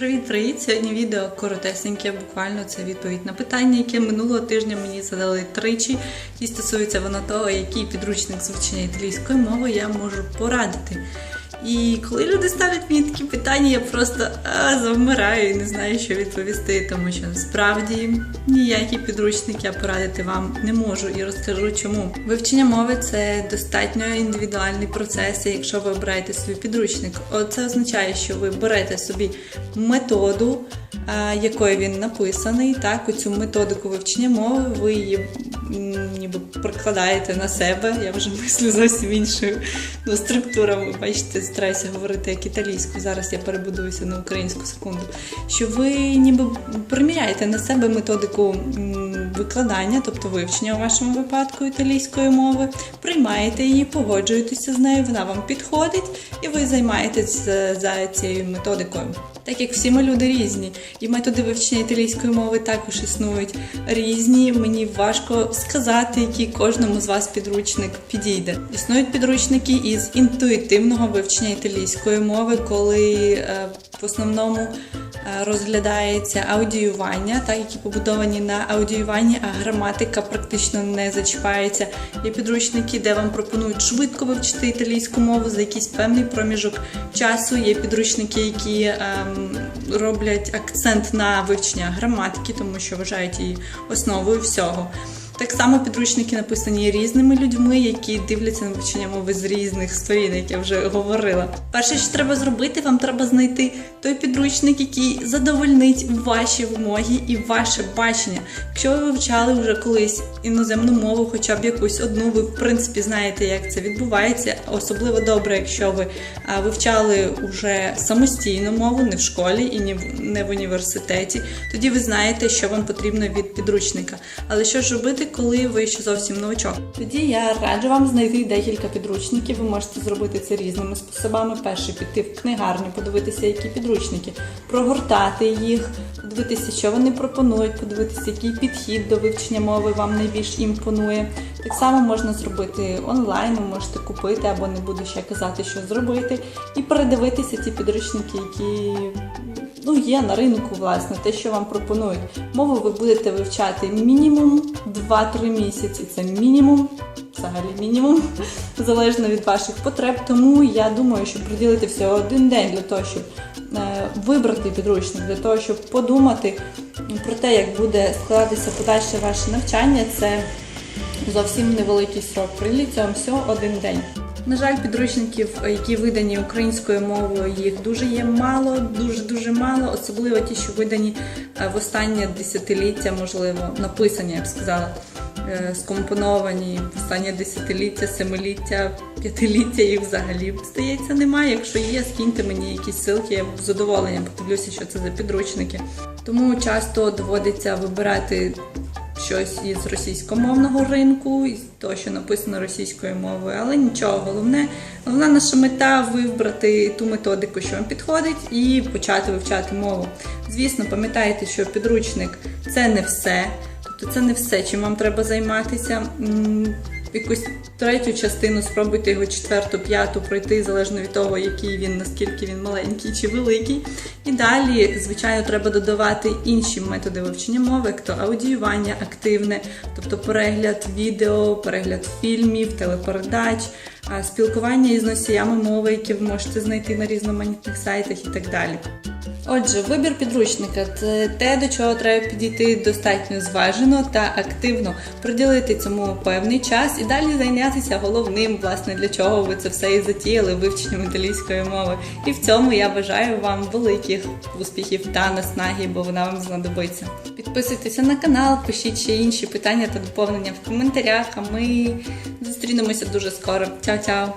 Привіт-привіт! Сьогодні відео коротесеньке, буквально це відповідь на питання, яке минулого тижня мені задали тричі, і стосується воно того, який підручник з вивчення італійської мови я можу порадити. І коли люди ставлять мені такі питання, я просто а, завмираю і не знаю, що відповісти, тому що насправді ніякий підручник я порадити вам не можу і розкажу чому. Вивчення мови це достатньо індивідуальний процес, якщо ви обираєте свій підручник. Це означає, що ви берете собі методу, якою він написаний. Так, у цю методику вивчення мови ви її ніби прикладаєте на себе. Я вже мислю зовсім іншою ну, структурою. Ви бачите, стараюся говорити як італійську, Зараз я перебудуюся на українську секунду. Що ви ніби приміряєте на себе методику викладання, тобто вивчення у вашому випадку італійської мови, приймаєте її, погоджуєтеся з нею, вона вам підходить, і ви займаєтесь е, за цією методикою. Так як всі ми люди різні, і методи вивчення італійської мови також існують різні. Мені важко сказати, який кожному з вас підручник підійде. Існують підручники із інтуїтивного вивчення італійської мови, коли е, в основному е, розглядається аудіювання, так які побудовані на аудіюванні, а граматика практично не зачіпається. Є підручники, де вам пропонують швидко вивчити італійську мову за якийсь певний проміжок часу. Є підручники, які ем, роблять акцент на вивчення граматики, тому що вважають її основою всього. Так само підручники написані різними людьми, які дивляться на вивчення мови з різних сторін, як я вже говорила. Перше, що треба зробити, вам треба знайти той підручник, який задовольнить ваші вимоги і ваше бачення. Якщо ви вивчали вже колись іноземну мову, хоча б якусь одну, ви в принципі знаєте, як це відбувається. Особливо добре, якщо ви вивчали вже самостійну мову, не в школі і не в університеті. Тоді ви знаєте, що вам потрібно від підручника. Але що ж робити, коли ви ще зовсім новичок. Тоді я раджу вам знайти декілька підручників. Ви можете зробити це різними способами. Перше піти в книгарню, подивитися, які підручники, прогортати їх, подивитися, що вони пропонують, подивитися, який підхід до вивчення мови вам найбільш імпонує. Так само можна зробити онлайн, ви можете купити або не буду ще казати, що зробити, і передивитися ті підручники, які ну, є на ринку, власне, те, що вам пропонують. Мову ви будете вивчати мінімум 2-3 місяці. Це мінімум, взагалі мінімум, залежно від ваших потреб. Тому я думаю, що приділити всього один день для того, щоб е, вибрати підручник, для того, щоб подумати про те, як буде складатися подальше ваше навчання. Це зовсім невеликий срок. Приділіться вам всього один день. На жаль, підручників, які видані українською мовою, їх дуже є мало, дуже дуже мало, особливо ті, що видані е, в останнє десятиліття, можливо, написані, я б сказала, е, скомпоновані в останнє десятиліття, семиліття, п'ятиліття їх взагалі здається немає. Якщо є, скиньте мені якісь ссылки, я з задоволенням подивлюся, що це за підручники. Тому часто доводиться вибирати щось із російськомовного ринку, із того, що написано російською мовою, але нічого, головне, головна наша мета вибрати ту методику, що вам підходить, і почати вивчати мову. Звісно, пам'ятайте, що підручник це не все, тобто це не все, чим вам треба займатися. Якусь третю частину спробуйте його четверту, п'яту пройти, залежно від того, який він, наскільки він маленький чи великий. І далі, звичайно, треба додавати інші методи вивчення мови, як то аудіювання активне, тобто перегляд відео, перегляд фільмів, телепередач, спілкування із носіями мови, які ви можете знайти на різноманітних сайтах і так далі. Отже, вибір підручника це те, до чого треба підійти достатньо зважено та активно, приділити цьому певний час і далі зайнятися головним, власне, для чого ви це все і затіяли вивченням італійської мови. І в цьому я бажаю вам великих успіхів та наснаги, бо вона вам знадобиться. Підписуйтеся на канал, пишіть ще інші питання та доповнення в коментарях. А ми зустрінемося дуже скоро. Чао-чао!